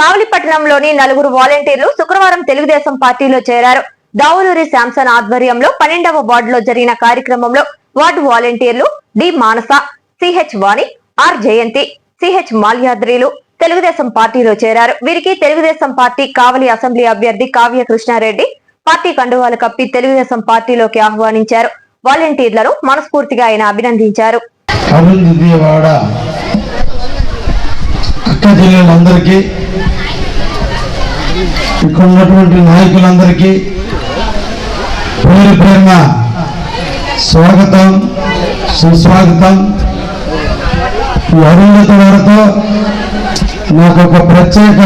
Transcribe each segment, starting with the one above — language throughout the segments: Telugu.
కావలిపట్నంలోని నలుగురు వాలంటీర్లు శుక్రవారం తెలుగుదేశం పార్టీలో చేరారు. దావులూరి శాంసన్ ఆధ్వర్యంలో పన్నెండవ వార్డులో జరిగిన కార్యక్రమంలో వార్డు వాలంటీర్లు D Manasa CH Vani R Jayanthi CH మాల్యాద్రిలు Telugu Desam పార్టీలో చేరారు. వీరికి తెలుగుదేశం పార్టీ కావలి అసెంబ్లీ అభ్యర్థి కావ్య కృష్ణారెడ్డి పార్టీ కండువాలు కప్పి తెలుగుదేశం పార్టీలోకి ఆహ్వానించారు. వాలంటీర్లను మనస్ఫూర్తిగా ఆయన అభినందించారు. అభివృద్ధి అక్క ఇక్కడ ఉన్నటువంటి నాయకులందరికీ పేరు పేరున స్వాగతం సుస్వాగతం. ఈ అరుంధతి వారితో నాకు ఒక ప్రత్యేక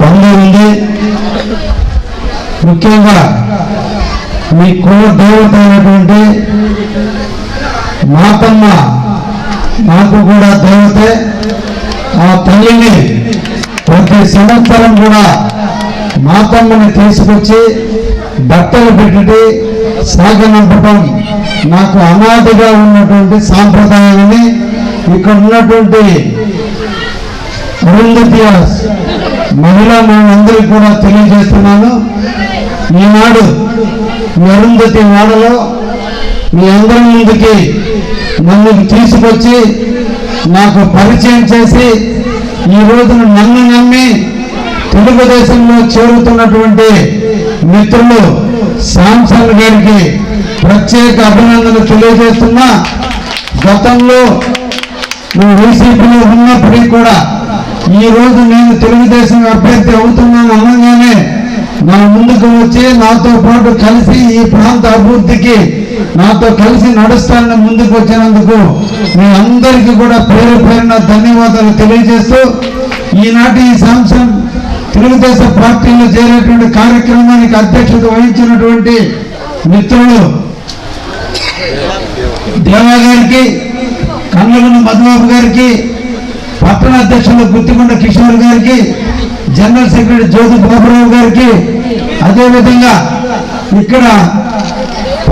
బంధం ఉంది. ముఖ్యంగా మీ కుల దేవత అయినటువంటి మాతమ్మ నాకు కూడా దేవతే. ఆ తల్లిని ప్రతి సంవత్సరం కూడా మాతమ్మని తీసుకొచ్చి బట్టలు పెట్టి సాగనంపటం నాకు అనాదిగా ఉన్నటువంటి సాంప్రదాయాన్ని ఇక్కడ ఉన్నటువంటి అరుంధతి మహిళా మనందరికీ కూడా తెలియజేస్తున్నాను. ఈనాడు మీ అరుంధతి వాడలో మీ అందరి ముందుకి నన్ను తీసుకొచ్చి నాకు పరిచయం చేసి ఈ రోజున నన్ను నమ్మి తెలుగుదేశంలో చేరుతున్నటువంటి మిత్రులు శాంసన్ గారికి ప్రత్యేక అభినందనలు తెలియజేస్తున్నా. గతంలో నువ్వు వైసీపీలో ఉన్నప్పటికీ కూడా ఈ రోజు నేను తెలుగుదేశం అభ్యర్థి అవుతున్నాను అనగానే నా ముందుకు వచ్చి నాతో పాటు కలిసి ఈ ప్రాంత అభివృద్ధికి నాతో కలిసి నడుస్తానని ముందుకు వచ్చినందుకు మీ అందరికీ కూడా పేరు పేరున ధన్యవాదాలు తెలియజేస్తూ ఈనాటి ఈ సంవత్సరం తెలుగుదేశం పార్టీలో చేరేటువంటి కార్యక్రమానికి అధ్యక్షత వహించినటువంటి మిత్రులు దేవా గారికి కన్నగున్న మధుబాబు గారికి పట్టణ అధ్యక్షులు గుత్తికొండ కిషోర్ గారికి జనరల్ సెక్రటరీ జ్యోతి బాబురావు గారికి అదేవిధంగా ఇక్కడ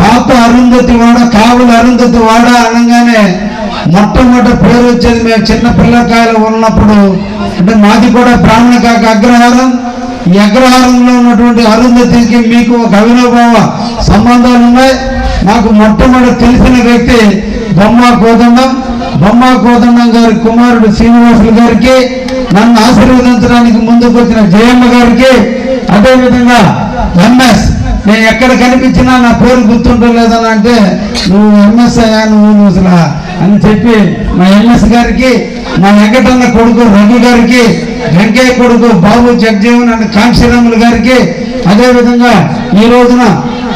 పాప అరుంధతి వాడ కావులు అరుంధతి వాడ అనగానే మొట్టమొదటి పేరు వచ్చేది మేము చిన్న పిల్లకాయలు ఉన్నప్పుడు. అంటే మాది కూడా బ్రాహ్మణ కాక అగ్రహారం. ఈ అగ్రహారంలో ఉన్నటువంటి అరుంధతికి మీకు ఒక అవినోభావ సంబంధాలు ఉన్నాయి. నాకు మొట్టమొదటి తెలిసిన వ్యక్తి బొమ్మ కోదండం. బొమ్మ కోదండం గారి కుమారుడు శ్రీనివాసులు గారికి నన్ను ఆశీర్వదించడానికి ముందుకు వచ్చిన జయమ్మ గారికి అదేవిధంగా ఎంఎస్ నేను ఎక్కడ కనిపించినా నా పేరు గుర్తుంటలేదని అంటే నువ్వు ఎంఎస్ అయ్యా నువ్వు అని చెప్పి మా ఎంఎస్ గారికి మా వెంకటన్న కొడుకు రఘు గారికి వెంకయ్య కొడుకు బాబు జగజీవన్ అండ్ కాంశీరాములు గారికి అదేవిధంగా ఈ రోజున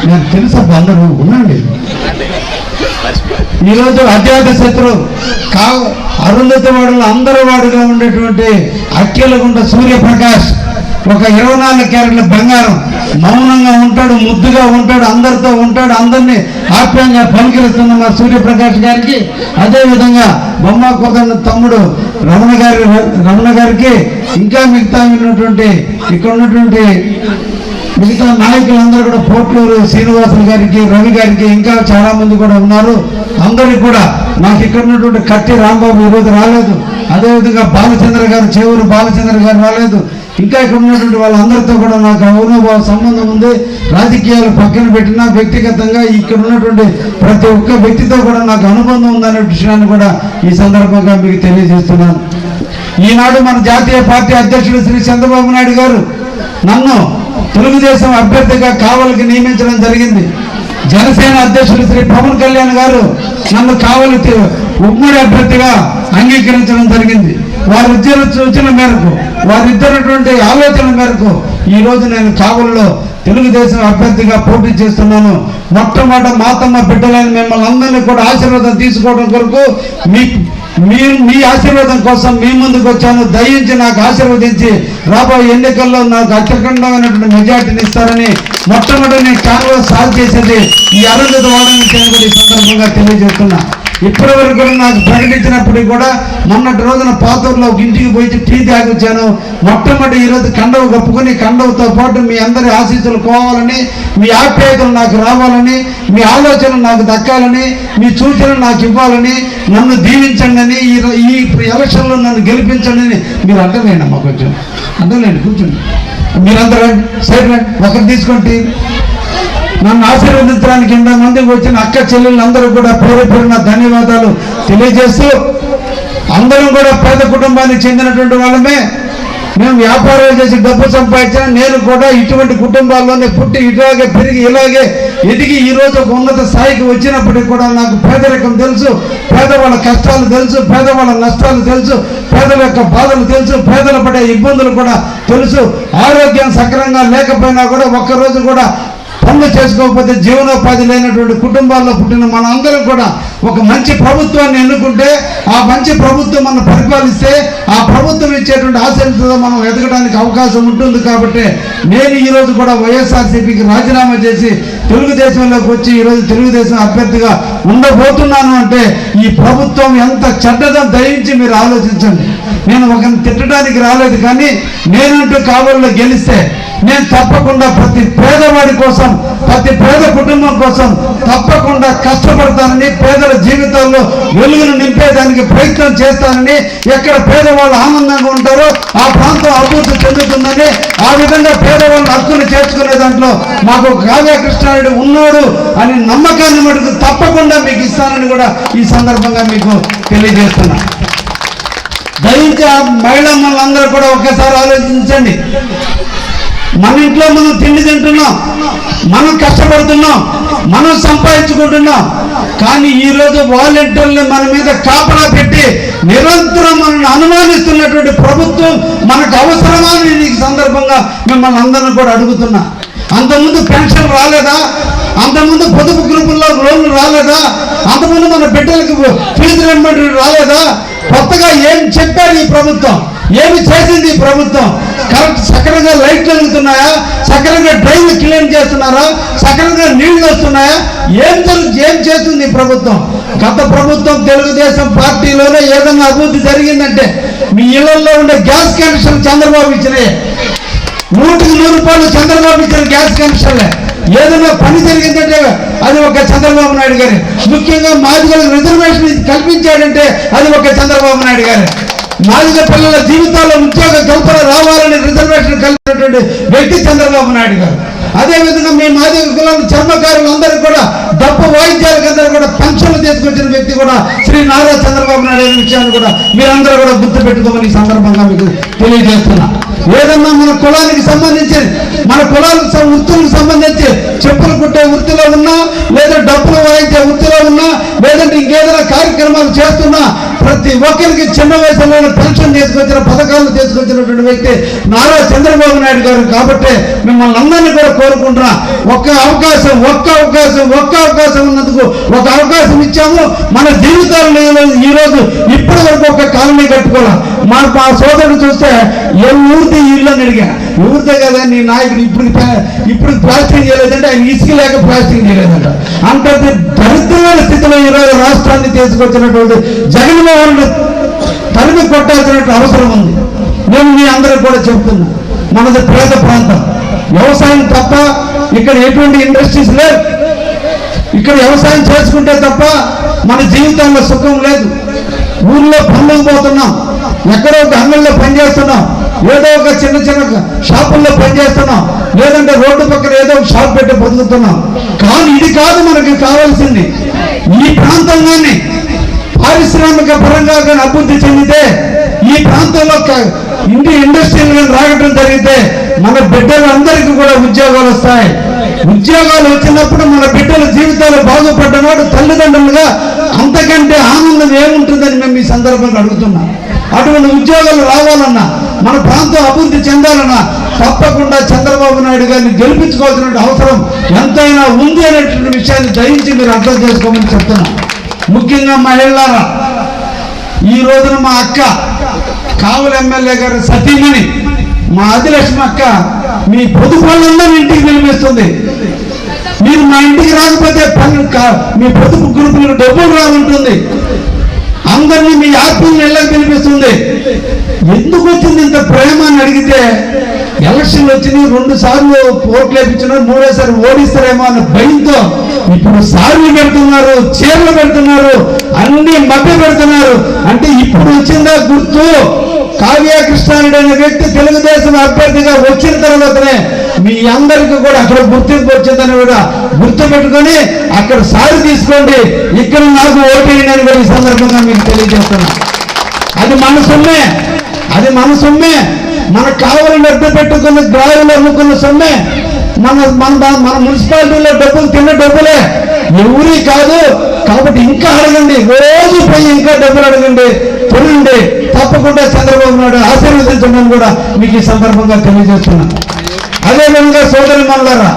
నేను తెలుసా అందరూ ఉండండి. ఈరోజు అత్యాధ శత్రు కా అరుంధతి వాడులో అందరి వాడుగా ఉండేటువంటి అఖిలగుండ సూర్యప్రకాష్ ఒక ఇరవై నాలుగు క్యారెట్ల బంగారం మౌనంగా ఉంటాడు ముద్దుగా ఉంటాడు అందరితో ఉంటాడు అందరినీ ఆప్యాయంగా పలికిస్తున్న మా సూర్యప్రకాష్ గారికి అదేవిధంగా బొమ్మ కోదండ తమ్ముడు రమణ గారి రమణ గారికి ఇంకా మిగతా ఉన్నటువంటి ఇక్కడ ఉన్నటువంటి మిగతా నాయకులందరూ కూడా పోట్లూరు శ్రీనివాసులు గారికి రవి గారికి ఇంకా చాలా మంది కూడా ఉన్నారు. అందరికి కూడా నాకు ఇక్కడ ఉన్నటువంటి కట్టి రాంబాబు ఈరోజు రాలేదు. అదేవిధంగా బాలచంద్ర గారు చేవూరు బాలచంద్ర గారు రాలేదు. ఇంకా ఇక్కడ ఉన్నటువంటి వాళ్ళందరితో కూడా నాకు అవినోభావ సంబంధం ఉంది. రాజకీయాలు పక్కన పెట్టినా వ్యక్తిగతంగా ఇక్కడ ఉన్నటువంటి ప్రతి ఒక్క వ్యక్తితో కూడా నాకు అనుబంధం ఉందనే విషయాన్ని కూడా ఈ సందర్భంగా మీకు తెలియజేస్తున్నాను. ఈనాడు మన జాతీయ పార్టీ అధ్యక్షుడు శ్రీ చంద్రబాబు నాయుడు గారు నన్ను తెలుగుదేశం అభ్యర్థిగా కావలికి నియమించడం జరిగింది. జనసేన అధ్యక్షులు శ్రీ పవన్ కళ్యాణ్ గారు నన్ను కావలి ఉమ్మడి అభ్యర్థిగా అంగీకరించడం జరిగింది. వారిద్దరు సూచన మేరకు వారిద్దరిటువంటి ఆలోచన మేరకు ఈ రోజు నేను కావలిలో తెలుగుదేశం అభ్యర్థిగా పోటీ చేస్తున్నాను. మొట్టమొదట మాతమ్మ బిడ్డలైన మిమ్మల్ని అందరినీ కూడా ఆశీర్వాదం తీసుకోవడం కొరకు మీ మీ మీ ఆశీర్వాదం కోసం మీ ముందుకు వచ్చాను. దయించి నాకు ఆశీర్వదించి రాబోయే ఎన్నికల్లో నాకు అత్యఖండమైనటువంటి మెజార్టీని ఇస్తారని మొట్టమొదటి నేను కాంగ్రెస్ సాల్వ్ చేసేది ఈ అరుంధత వాడని కూడా ఈ సందర్భంగా తెలియజేస్తున్నా. ఇప్పటి వరకు నాకు ప్రకటించినప్పటికీ కూడా మొన్నటి రోజున పాతూరులో ఒక ఇంటికి పోయి టీ తాగిచ్చాను మొట్టమొదటి ఈరోజు కండవు కప్పుకొని కండవతో పాటు మీ అందరి ఆశీస్సులు కోవాలని మీ ఆప్యాయతలు నాకు రావాలని మీ ఆలోచనలు నాకు దక్కాలని మీ సూచనలు నాకు ఇవ్వాలని నన్ను దీవించండి అని ఈ ఎలక్షన్లో నన్ను గెలిపించండి అని మీరు అంటలేండి అమ్మా కొంచెం. అంటలేండి కూర్చోండి. మీరందరూ రండి, ఒకరు తీసుకోండి. నన్ను ఆశీర్వదించడానికి ఇంత మందికి వచ్చిన అక్క చెల్లెళ్ళందరూ కూడా పేరు పేరున ధన్యవాదాలు తెలియజేస్తూ అందరం కూడా పేద కుటుంబానికి చెందినటువంటి వాళ్ళమే. మేము వ్యాపారాలు చేసి డబ్బు సంపాదించిన నేను కూడా ఇటువంటి కుటుంబాల్లోనే పుట్టి ఇలాగే పెరిగి ఇలాగే ఎదిగి ఈ రోజు ఒక ఉన్నత స్థాయికి వచ్చినప్పటికీ కూడా నాకు పేదరికం తెలుసు పేదవాళ్ళ కష్టాలు తెలుసు పేదవాళ్ళ నష్టాలు తెలుసు పేదల యొక్క బాధలు తెలుసు పేదలు పడే ఇబ్బందులు కూడా తెలుసు. ఆరోగ్యం సక్రంగా లేకపోయినా కూడా ఒక్కరోజు కూడా పనులు చేసుకోకపోతే జీవనోపాధి లేనటువంటి కుటుంబాల్లో పుట్టిన మనందరం కూడా ఒక మంచి ప్రభుత్వాన్ని ఎన్నుకుంటే ఆ మంచి ప్రభుత్వం మనం పరిపాలిస్తే ఆ ప్రభుత్వం ఇచ్చేటువంటి ఆశలతో మనం ఎదగడానికి అవకాశం ఉంటుంది కాబట్టి నేను ఈరోజు కూడా వైఎస్ఆర్సీపీకి రాజీనామా చేసి తెలుగుదేశంలోకి వచ్చి ఈరోజు తెలుగుదేశం అభ్యర్థిగా ఉండబోతున్నాను అంటే ఈ ప్రభుత్వం ఎంత చెడ్డదో దయించి మీరు ఆలోచించండి. నేను ఒకరిని తిట్టడానికి రాలేదు కానీ నేనంటూ కావల్లో గెలిస్తే నేను తప్పకుండా ప్రతి పేదవాడి కోసం ప్రతి పేద కుటుంబం కోసం తప్పకుండా కష్టపడతానని పేదల జీవితాల్లో వెలుగును నింపేదానికి ప్రయత్నం చేస్తానని ఎక్కడ పేదవాళ్ళు ఆనందంగా ఉంటారో ఆ ప్రాంతం అభివృద్ధి చెందుతుందని ఆ విధంగా పేదవాళ్ళ హక్కును చేర్చుకునే దాంట్లో మాకు కావ్యకృష్ణారెడ్డి ఉన్నాడు అని నమ్మకాన్ని మటుకు తప్పకుండా మీకు ఇస్తానని కూడా ఈ సందర్భంగా మీకు తెలియజేస్తున్నా. దయించి ఆ మహిళా మనందరూ కూడా ఒకేసారి ఆలోచించండి. మన ఇంట్లో మనం తిండి తింటున్నాం. మనం కష్టపడుతున్నాం. మనం సంపాదించుకుంటున్నాం. కానీ ఈరోజు వాలంటీర్లు మన మీద కాపలా పెట్టి నిరంతరం మనల్ని అనుమానిస్తున్నటువంటి ప్రభుత్వం మనకు అవసరమా అని ఈ సందర్భంగా మిమ్మల్ని అందరిని కూడా అడుగుతున్నా. అంతకుముందు పెన్షన్ రాలేదా? అంతకుముందు పొదుపు గ్రూపుల్లో లోన్లు రాలేదా? అంతకుముందు మన బిడ్డలకు ఫీజు రియంబర్స్మెంట్ రాలేదా? కొత్తగా ఏం చెప్పారు ఈ ప్రభుత్వం? ఏమి చేసింది ప్రభుత్వం? కరెక్ట్ సక్రమంగా లైట్లు వెలుగుతున్నాయా? సక్రమంగా డ్రైన్లు క్లీన్ చేస్తున్నారా? సక్రమంగా నీళ్ళు వస్తున్నాయా? ఏం జరుగు ఏం చేస్తుంది ప్రభుత్వం? గత ప్రభుత్వం తెలుగుదేశం పార్టీలోనే ఏదైనా అభివృద్ధి జరిగిందంటే మీ ఇళ్ళలో ఉండే గ్యాస్ కనెక్షన్ చంద్రబాబు ఇచ్చినాయి. నూటికి నూరు రూపాయలు చంద్రబాబు ఇచ్చిన గ్యాస్ కనెక్షన్లే. ఏదైనా పని జరిగిందంటే అది ఒక చంద్రబాబు నాయుడు గారి. ముఖ్యంగా మాదిగలకు రిజర్వేషన్ కల్పించాడంటే అది ఒక చంద్రబాబు నాయుడు గారు. మాదిగ పిల్లల జీవితాల్లో ఉద్యోగ కల్పన రావాలని రిజర్వేషన్ కలిగినటువంటి వ్యక్తి చంద్రబాబు నాయుడు గారు. అదే విధంగా మీ మాదిగ కులం చర్మకారులు అందరూ కూడా డబ్బు వాయిద్యాలకు అందరూ కూడా పెన్షన్లు తీసుకొచ్చిన వ్యక్తి కూడా శ్రీ నారా చంద్రబాబు నాయుడు అనే విషయాన్ని కూడా మీరందరూ కూడా గుర్తు పెట్టుకోమని సందర్భంగా మీకు తెలియజేస్తున్నా. ఏదన్నా మన కులానికి సంబంధించి మన కులాలకు వృత్తులకు సంబంధించి చెప్పులు కుట్టే వృత్తిలో ఉన్నా లేదా డబ్బులు వాయించే వృత్తిలో లేదంటే ఇంకేదైనా కార్యక్రమాలు చేస్తున్నా ప్రతి ఒక్కరికి చిన్న వయసులోనే పెన్షన్ తీసుకొచ్చిన పథకాలు తీసుకొచ్చినటువంటి వ్యక్తి నారా చంద్రబాబు నాయుడు గారు కాబట్టి మిమ్మల్ని అందరినీ కూడా కోరుకుంటున్నా. ఒక్క అవకాశం ఒక్క అవకాశం ఒక్క అవకాశం ఉన్నందుకు ఒక అవకాశం ఇచ్చాము. మన జీవితాల్లో ఈరోజు ఈ రోజు ఇప్పటి వరకు ఒక కాలనీ కట్టుకోవాలి? మా మా సోదరుడు చూస్తే ఏ ఊరితే ఇల్లు అని అడిగా. ఊరితే కదా నీ నాయకుడు ఇప్పుడు ఇప్పుడు ప్లాస్టింగ్ చేయలేదంటే ఆయన ఇసుక లేక ప్లాస్టింగ్ చేయలేదంట. అంత దరిద్రమైన స్థితిలో ఈరోజు రాష్ట్రాన్ని తీసుకొచ్చినటువంటి జగన్మోహన్ తరిమి కొట్టాల్సినటువంటి అవసరం ఉంది. నేను మీ అందరికి కూడా చెప్తున్నా. మనది పేద ప్రాంతం. వ్యవసాయం తప్ప ఇక్కడ ఎటువంటి ఇండస్ట్రీస్ లేవు. ఇక్కడ వ్యవసాయం చేసుకుంటే తప్ప మన జీవితంలో సుఖం లేదు. ఊర్లో పనులకు పోతున్నాం. ఎక్కడో ఒక అంగళ్ళలో పనిచేస్తున్నాం. ఏదో ఒక చిన్న చిన్న షాపుల్లో పనిచేస్తున్నాం. లేదంటే రోడ్డు పక్కన ఏదో ఒక షాప్ పెట్టి బతుకుతున్నాం. కానీ ఇది కాదు మనకి కావాల్సింది. ఈ ప్రాంతంలోనే పారిశ్రామిక పరంగా కానీ అభివృద్ధి చెందితే ఈ ప్రాంతంలో క- ఇండి ఇండస్ట్రీలు కానీ రాగటం జరిగితే మన బిడ్డలందరికీ కూడా ఉద్యోగాలు వస్తాయి. ఉద్యోగాలు వచ్చినప్పుడు మన బిడ్డల జీవితాలు బాగుపడ్డనాడు తల్లిదండ్రులుగా అంతకంటే ఆనందం ఏముంటుందని మేము ఈ సందర్భంగా అడుగుతున్నాం. అటువంటి ఉద్యోగాలు రావాలన్నా మన ప్రాంతం అభివృద్ధి చెందాలన్నా తప్పకుండా చంద్రబాబు నాయుడు గారిని గెలిపించుకోవాల్సిన అవసరం ఎంతైనా ఉంది అనేటువంటి విషయాన్ని దయించి మీరు అర్థం చేసుకోమని చెప్తున్నా. ముఖ్యంగా మహిళారా ఈ రోజున మా అక్క కావుల ఎమ్మెల్యే గారు సతీమణి మా ఆదిలక్ష్మి అక్క మీ పొదుపులందరూ ఇంటికి పిలిపిస్తుంది. మీరు మా ఇంటికి రాకపోతే పనులు మీ పొదుపు గ్రూపులకు డబ్బులు రావుంటుంది. అందరినీ మీ ఆత్మీయులు ఇళ్ళకి పిలిపిస్తుంది. ఎందుకు వచ్చింది ఇంత ప్రేమ అని అడిగితే? ఎలక్షన్లు వచ్చినాయి రెండు సార్లు ఓట్లు వేపించినారు మూడోసారి ఓడిస్తారేమో అన్న భయంతో ఇప్పుడు సార్లు పెడుతున్నారు చీరలు పెడుతున్నారు అన్ని మభ్య పెడుతున్నారు. అంటే ఇప్పుడు వచ్చిందా గుర్తు? కావ్య కృష్ణారెడ్డి అనే వ్యక్తి తెలుగుదేశం అభ్యర్థిగా వచ్చిన తర్వాతనే మీ అందరికీ కూడా అక్కడ గుర్తింపు వచ్చిందని కూడా గుర్తు పెట్టుకొని అక్కడ సారి తీసుకోండి. ఇక్కడ నాకు ఓటేయండి అని కూడా ఈ సందర్భంగా మీకు తెలియజేస్తున్నా. అది మన సొమ్మే అది మన సొమ్మే మనకు కావాలని అడ్డు పెట్టుకున్న గ్రావులు అమ్ముకున్న సొమ్మే. మన మన మన మున్సిపాలిటీలో డబ్బులు తిన్న డబ్బులే. ఎవరి కాదు. కాబట్టి ఇంకా అడగండి. రోజు పోయి ఇంకా డబ్బులు అడగండి. తినండి తప్పకుండా చంద్రబాబు నాయుడు ఆశీర్వదించండి కూడా మీకు ఈ సందర్భంగా తెలియజేస్తున్నా. అదేవిధంగా సోదరి మనులారా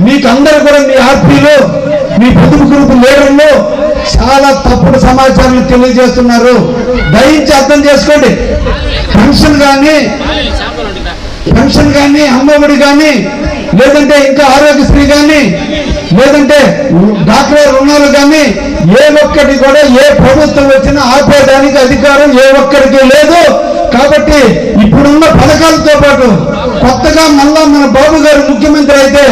మీకు అందరూ కూడా మీ ఆర్పీలు మీ పొదుపు గ్రూపు లీడర్లు చాలా తప్పుడు సమాచారాలు తెలియజేస్తున్నారు. దయించి అర్థం చేసుకోండి. పెన్షన్ కానీ పెన్షన్ కానీ అమ్మఒడి కానీ లేదంటే ఇంకా ఆరోగ్యశ్రీ కానీ లేదంటే డాక్టర్ రుణాలు కానీ ఏ ఒక్కటి కూడా ఏ ప్రభుత్వం వచ్చినా ఆపేయడానికి అధికారం ఏ ఒక్కరికి లేదు. కాబట్టి ఇప్పుడున్న పథకాలతో పాటు కొత్తగా మళ్ళా మన బాబు గారు ముఖ్యమంత్రి అయితే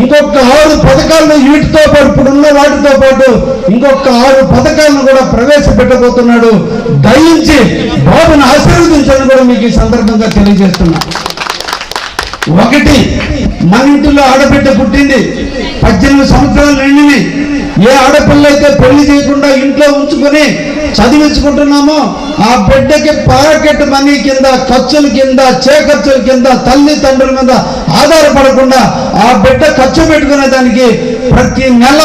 ఇంకొక ఆరు పథకాలను వీటితో పాటు ఇప్పుడున్న వాటితో పాటు ఇంకొక ఆరు పథకాలను కూడా ప్రవేశపెట్టబోతున్నాడు. దయించి బాబును ఆశీర్వదించని కూడా మీకు ఈ సందర్భంగా తెలియజేస్తున్నా. ఒకటి మన ఇంటిలో ఆడబిడ్డ పుట్టింది. పద్దెనిమిది సంవత్సరాలు నిండిని. ఏ ఆడపిల్ల అయితే పెళ్ళి చేయకుండా ఇంట్లో ఉంచుకొని చదివించుకుంటున్నామో ఆ బిడ్డకి పాకెట్ మనీ కింద ఖర్చుల కింద చే ఖర్చుల కింద తల్లి తండ్రుల మీద ఆధారపడకుండా ఆ బిడ్డ ఖర్చు పెట్టుకునే దానికి ప్రతి నెల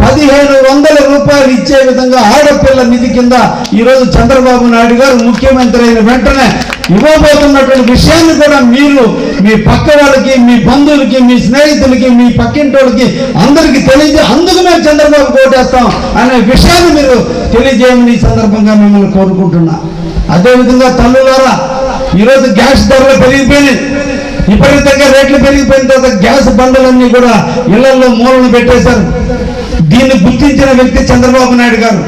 పదిహేను వందల రూపాయలు ఇచ్చే విధంగా ఆడపిల్ల నిధి కింద ఈరోజు చంద్రబాబు నాయుడు గారు ముఖ్యమంత్రి అయిన వెంటనే ఇవ్వబోతున్నటువంటి విషయాన్ని కూడా మీరు మీ పక్క వాళ్ళకి మీ బంధువులకి మీ స్నేహితులకి మీ పక్కింటోళ్ళకి అందరికి అందరికీ తెలియజే అందుకు మేము చంద్రబాబు కోటేస్తాం అనే విషయాన్ని మీరు తెలియజేయమని ఈ సందర్భంగా మిమ్మల్ని కోరుకుంటున్నా. అదేవిధంగా తల్లులారా ఈరోజు గ్యాస్ ధరలు పెరిగిపోయినాయి. విపరీతంగా రేట్లు పెరిగిపోయిన తర్వాత గ్యాస్ బండలన్నీ కూడా ఇళ్ళలో మూలను పెట్టేశారు. దీన్ని గుర్తించిన వ్యక్తి చంద్రబాబు నాయుడు గారు.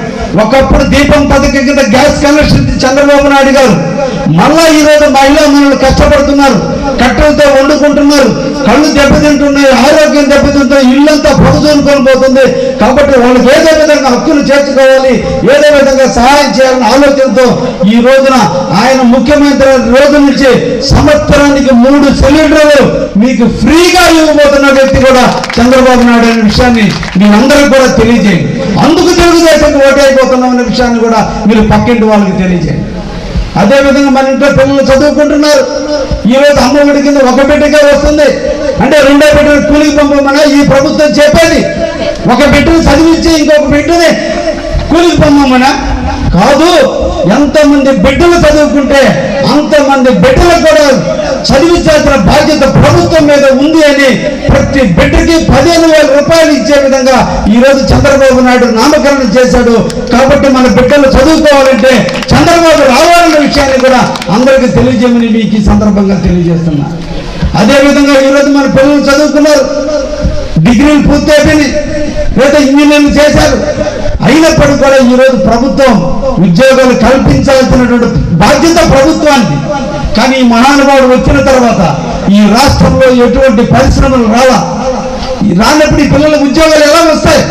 ఒకప్పుడు దీపం పథకం కింద గ్యాస్ కనెక్షన్ చంద్రబాబు నాయుడు గారు. మళ్ళా ఈ రోజు మహిళా మనులు కష్టపడుతున్నారు కట్టెలతో వండుకుంటున్నారు కళ్ళు దెబ్బతింటున్నాయి ఆరోగ్యం దెబ్బతింటున్నాయి ఇల్లంతా పొగజూనుకొని పోతుంది. కాబట్టి వాళ్ళకి ఏదో విధంగా హక్కులు చేర్చుకోవాలి ఏదో విధంగా సహాయం చేయాలని ఆలోచనతో ఈ రోజున ఆయన ముఖ్యమంత్రి రోజు నుంచి సంవత్సరానికి మూడు సిలిండర్లు మీకు ఫ్రీగా ఇవ్వబోతున్న వ్యక్తి కూడా చంద్రబాబు నాయుడు అనే విషయాన్ని మీరందరికీ కూడా తెలియజేయండి. అందుకు తెలుగుదేశం ఓటైపోతున్నాం అనే విషయాన్ని కూడా మీరు పక్కింటి వాళ్ళకి తెలియజేయండి. అదేవిధంగా మన ఇంట్లో పిల్లలు చదువుకుంటున్నారు. ఈ రోజు అమ్మఒడి కింద ఒక బిడ్డకే వస్తుంది. అంటే రెండో బిడ్డను కూలికి పంపమని ఈ ప్రభుత్వం చెప్పేది. ఒక బిడ్డను చదివించి ఇంకొక బిడ్డని కూలికి పంపమనా కాదు ఎంతమంది బిడ్డలు చదువుకుంటే అంతమంది బిడ్డలు కూడా చదివించాల్సిన బాధ్యత ప్రభుత్వం మీద ఉంది అని ప్రతి బిడ్డకి పదిహేను వేల రూపాయలు ఇచ్చే విధంగా ఈరోజు చంద్రబాబు నాయుడు నామకరణం చేశాడు. కాబట్టి మన బిడ్డలు చదువుకోవాలంటే చంద్రబాబు రావాలన్న విషయాన్ని కూడా అందరికీ తెలియజేయమని మీకు ఈ సందర్భంగా తెలియజేస్తున్నా. అదేవిధంగా ఈరోజు ఈ రోజు మన పిల్లలు చదువుకున్నారు. డిగ్రీలు పూర్తి అయిపోయినాయి లేదా ఇంజనీరింగ్ చేశారు. అయినప్పటికీ కూడా ఈరోజు ప్రభుత్వం ఉద్యోగాలు కల్పించాల్సినటువంటి బాధ్యత ప్రభుత్వానికి. కానీ ఈ మహానుభావుడు వచ్చిన తర్వాత ఈ రాష్ట్రంలో ఎటువంటి పరిశ్రమలు రావా ఈ రానప్పుడు ఈ పిల్లలకు ఉద్యోగాలు ఎలా వస్తాయి?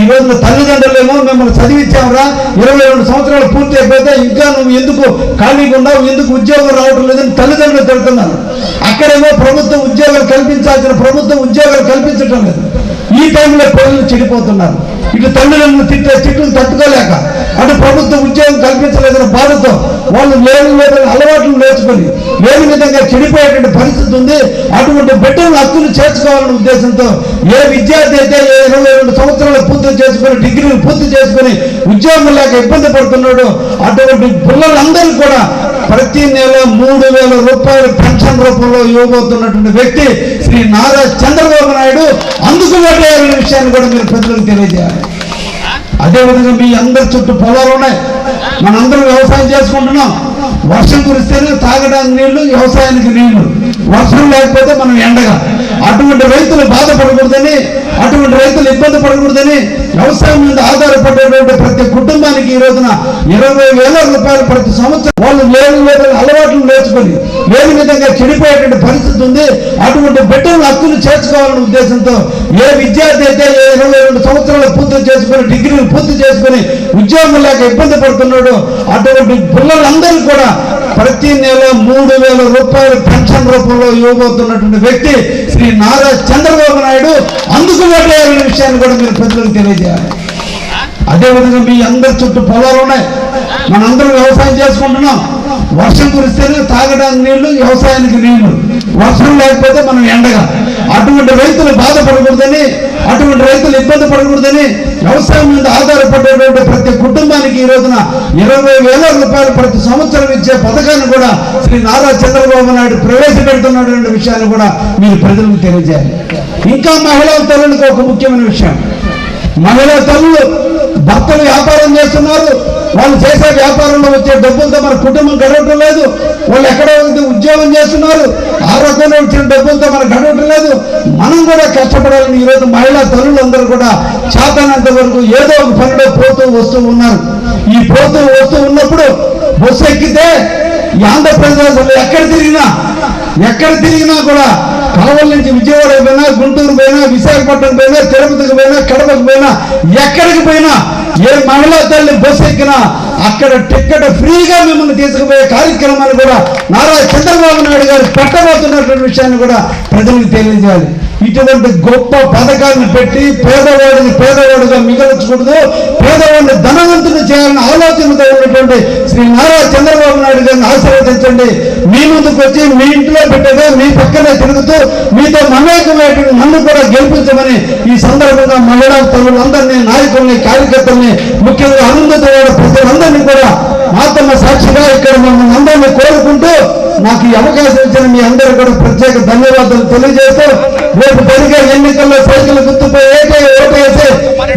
ఈ రోజున తల్లిదండ్రులేమో మిమ్మల్ని చదివించామరా ఇరవై రెండు సంవత్సరాలు పూర్తి అయిపోతే ఇంకా నువ్వు ఎందుకు ఖాళీగా ఉన్నావు ఎందుకు ఉద్యోగం రావడం లేదని తల్లిదండ్రులు తిడుతున్నారు. అక్కడేమో ప్రభుత్వం ఉద్యోగాలు కల్పించాల్సిన ప్రభుత్వం ఉద్యోగాలు కల్పించడం లేదు. ఈ టైంలో పిల్లలు చెడిపోతున్నారు. ఇటు తల్లిదండ్రులు తిట్టే తిట్లు తట్టుకోలేక అటు ప్రభుత్వం ఉద్యోగం కల్పించలేదన్న బాధతో వాళ్ళు లేని లేదని అలవాట్లు నేర్చుకొని లేని విధంగా చెడిపోయేటువంటి పరిస్థితి ఉంది. అటువంటి బిడ్డలు హక్కులు చేర్చుకోవాలనే ఉద్దేశంతో ఏ విద్యార్థి అయితే ఏ ఇరవై రెండు సంవత్సరాలు పూర్తి చేసుకుని డిగ్రీలు పూర్తి చేసుకొని ఉద్యోగం లేక ఇబ్బంది పడుతున్నాడు అటువంటి పిల్లలందరూ కూడా ప్రతి నెల మూడు వేల రూపాయలు పెన్షన్ రూపంలో ఇవ్వబోతున్నటువంటి వ్యక్తి శ్రీ నారా చంద్రబాబు నాయుడు. అందుకు ఓటేయాలనే విషయాన్ని కూడా మీరు ప్రజలకు తెలియజేయాలి. అదేవిధంగా మీ అందరి చుట్టూ పొలాలు ఉన్నాయి. మనందరం వ్యవసాయం చేసుకుంటున్నాం. వర్షం కురిస్తేనే తాగడానికి నీళ్ళు వ్యవసాయానికి నీళ్ళు వర్షం లేకపోతే మనం ఎండగా. అటువంటి రైతులు బాధపడకూడదని అటువంటి రైతులు ఇబ్బంది పడకూడదని వ్యవసాయం మీద ఆధారపడేటువంటి ప్రతి కుటుంబానికి ఈ రోజున ఇరవై వేల రూపాయలు ప్రతి సంవత్సరం వాళ్ళు లేని లేని అలవాట్లు నేర్చుకొని లేని విధంగా చెడిపోయేటువంటి పరిస్థితి ఉంది. అటువంటి బిడ్డలను హక్కులు చేర్చుకోవాలనే ఉద్దేశంతో ఏ విద్యార్థి అయితే ఇరవై రెండు సంవత్సరాలు పూర్తి చేసుకుని డిగ్రీలు పూర్తి చేసుకుని ఉద్యోగం లేక ఇబ్బంది పడుతున్నాడు అటువంటి పిల్లలందరూ కూడా ప్రతి నెల మూడు వేల రూపాయలు పెన్షన్ రూపంలో ఇవ్వబోతున్నటువంటి వ్యక్తి శ్రీ నారా చంద్రబాబు నాయుడు అందుకు ఓటేయాలనే విషయాన్ని కూడా మీరు ప్రజలకు తెలియజేయాలి. అదేవిధంగా మీ అందరి చుట్టూ పొలాలు ఉన్నాయి. మనందరం వ్యవసాయం చేసుకుంటున్నాం. వర్షం కురిస్తేనే తాగడానికి నీళ్ళు వ్యవసాయానికి నీళ్ళు వర్షం లేకపోతే మనం ఎండగా. అటువంటి రైతులు బాధపడకూడదని అటువంటి రైతులు ఇబ్బంది పడకూడదని వ్యవసాయం మీద ఆధారపడేటువంటి ప్రతి కుటుంబానికి ఈ రోజున ఇరవై వేల రూపాయలు ప్రతి సంవత్సరం ఇచ్చే పథకాన్ని కూడా శ్రీ నారా చంద్రబాబు నాయుడు ప్రవేశపెడుతున్నటువంటి విషయాన్ని కూడా మీరు ప్రజలకు తెలియజేయాలి. ఇంకా మహిళా తల్లులకు ఒక ముఖ్యమైన విషయం. మహిళా తల్లులు భర్తలు వ్యాపారం చేస్తున్నారు. వాళ్ళు చేసే వ్యాపారంలో వచ్చే డబ్బులతో మన కుటుంబం గడవటం లేదు. వాళ్ళు ఎక్కడో ఉంది ఉద్యోగం చేస్తున్నారు. ఆ రకంలో వచ్చిన డబ్బులతో మనకు గడవటం లేదు. మనం కూడా కష్టపడాలని ఈరోజు మహిళా తల్లులందరూ కూడా చేతనంత వరకు ఏదో ఒక పనిలో పోతూ వస్తూ ఉన్నారు. ఈ పోతూ వస్తూ ఉన్నప్పుడు బస్సు ఎక్కితే ఈ ఆంధ్రప్రదేశ్లో ఎక్కడ తిరిగినా ఎక్కడ తిరిగినా కూడా కలవల నుంచి విజయవాడ పోయినా గుంటూరు పోయినా విశాఖపట్నం పోయినా తిరుపతికి పోయినా కడపకి పోయినా ఎక్కడికి పోయినా ఏ మహిళా తల్లి బస్సు ఎక్కినా అక్కడ టికెట్ ఫ్రీగా మిమ్మల్ని తీసుకుపోయే కార్యక్రమాన్ని కూడా నారా చంద్రబాబు నాయుడు గారు పెట్టబోతున్నటువంటి విషయాన్ని కూడా ప్రజలకు తెలియజేయాలి. ఇటువంటి గొప్ప పథకాలను పెట్టి పేదవాడిని పేదవాడిగా మిగలచకూడదు. పేదవాడిని ధనవంతుని చేయాలని ఆలోచనతో ఉన్నటువంటి శ్రీ నారా చంద్రబాబు నాయుడు గారిని ఆశీర్వదించండి. మీ ముందుకు వచ్చి మీ ఇంట్లో పెట్టగా మీ పక్కనే తిరుగుతూ మీతో మమేకమైనటువంటి నన్ను కూడా గెలిపించమని ఈ సందర్భంగా మహిళా తల్లులందరినీ నాయకుల్ని కార్యకర్తల్ని ముఖ్యంగా అరుంధతి ప్రజలందరినీ కూడా ఆత్మ సాక్షిగా ఇక్కడ మమ్మల్ని అందరినీ కోరుకుంటూ నాకు ఈ అవకాశం ఇచ్చిన మీ అందరూ కూడా ప్రత్యేక ధన్యవాదాలు తెలియజేస్తూ రేపు జరిగే ఎన్నికల్లో సైకిల్ గుర్తుపై ఏకే ఓటేసి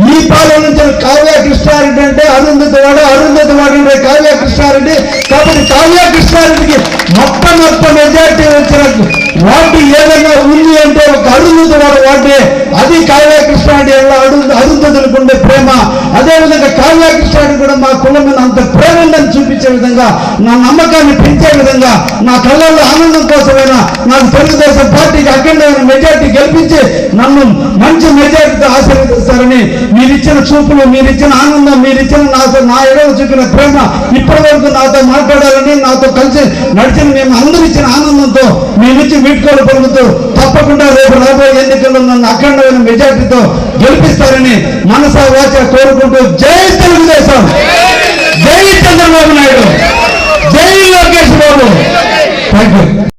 ఈ పాలన నుంచి కావ్య కృష్ణారెడ్డి అంటే అరుంధతి వాడు అరుంధతి వాడు అంటే కావ్య కృష్ణారెడ్డి. కాబట్టి కావ్య కృష్ణారెడ్డికి మొట్టమొదటి మెజార్టీ వచ్చిన వార్డు ఏదైనా ఉంది అంటే ఒక అరుంధతి వాడు వార్డే అది కావ్య కృష్ణారెడ్డి ఎలా అరు అరుంధతులకు ఉండే ప్రేమ అదేవిధంగా కావ్య కృష్ణారెడ్డి కూడా మా కులం మీద అంత ప్రేమ ఉందని చూపించే విధంగా నా నమ్మకాన్ని పెంచే విధంగా నా కళ్ళల్లో ఆనందం కోసమైనా నాకు తెలుగుదేశం పార్టీకి అఖండమైన మెజార్టీ గెలిపించి నన్ను మంచి మెజార్టీతో ఆశీర్వదిస్తారని మీరిచ్చిన చూపులు మీరిచ్చిన ఆనందం మీరిచ్చిన నాతో నా ఎడవ చూపిన ప్రేమ ఇప్పటి వరకు నాతో మాట్లాడాలని నాతో కలిసి నడిచిన మేము అందరూ ఇచ్చిన ఆనందంతో మీ నుంచి వీడ్కోలు పొందుతూ తప్పకుండా రేపు రాబోయే ఎన్నికల్లో నన్ను అఖండమైన మెజార్టీతో గెలిపిస్తారని మనసా వాచ కోరుకుంటూ జై తెలుగుదేశం! జై చంద్రబాబు నాయుడు! జై Lokesh Babu! Thank you